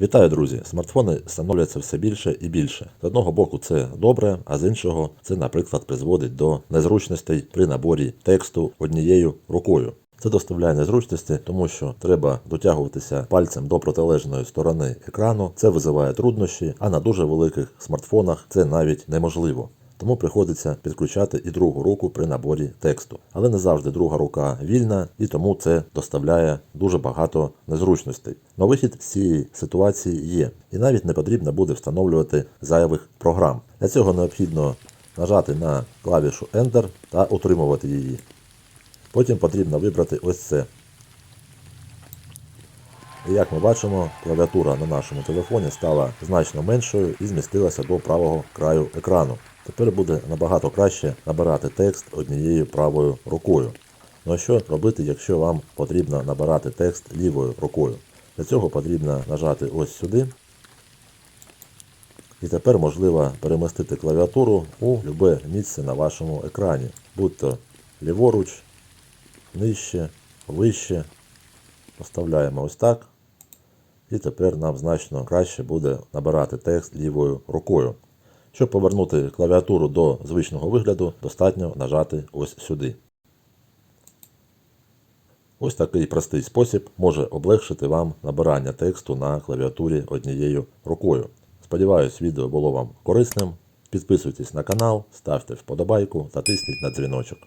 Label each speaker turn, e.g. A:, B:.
A: Вітаю, друзі! Смартфони становляться все більше і більше. З одного боку, це добре, а з іншого, це, наприклад, призводить до незручностей при наборі тексту однією рукою. Це доставляє незручності, тому що треба дотягуватися пальцем до протилежної сторони екрану. Це визиває труднощі, а на дуже великих смартфонах це навіть неможливо. Тому приходиться підключати і другу руку при наборі тексту. Але не завжди друга рука вільна, і тому це доставляє дуже багато незручностей. Но вихід з цієї ситуації є, і навіть не потрібно буде встановлювати зайвих програм. Для цього необхідно нажати на клавішу Enter та утримувати її. Потім потрібно вибрати ось це. І як ми бачимо, клавіатура на нашому телефоні стала значно меншою і змістилася до правого краю екрану. Тепер буде набагато краще набирати текст однією правою рукою. Ну а що робити, якщо вам потрібно набирати текст лівою рукою? Для цього потрібно нажати ось сюди. І тепер можливо перемістити клавіатуру у любе місце на вашому екрані, будь-то ліворуч, нижче, вище. Поставляємо ось так. І тепер нам значно краще буде набирати текст лівою рукою. Щоб повернути клавіатуру до звичного вигляду, достатньо нажати ось сюди. Ось такий простий спосіб може облегшити вам набирання тексту на клавіатурі однією рукою. Сподіваюсь, відео було вам корисним. Підписуйтесь на канал, ставте вподобайку та тисніть на дзвіночок.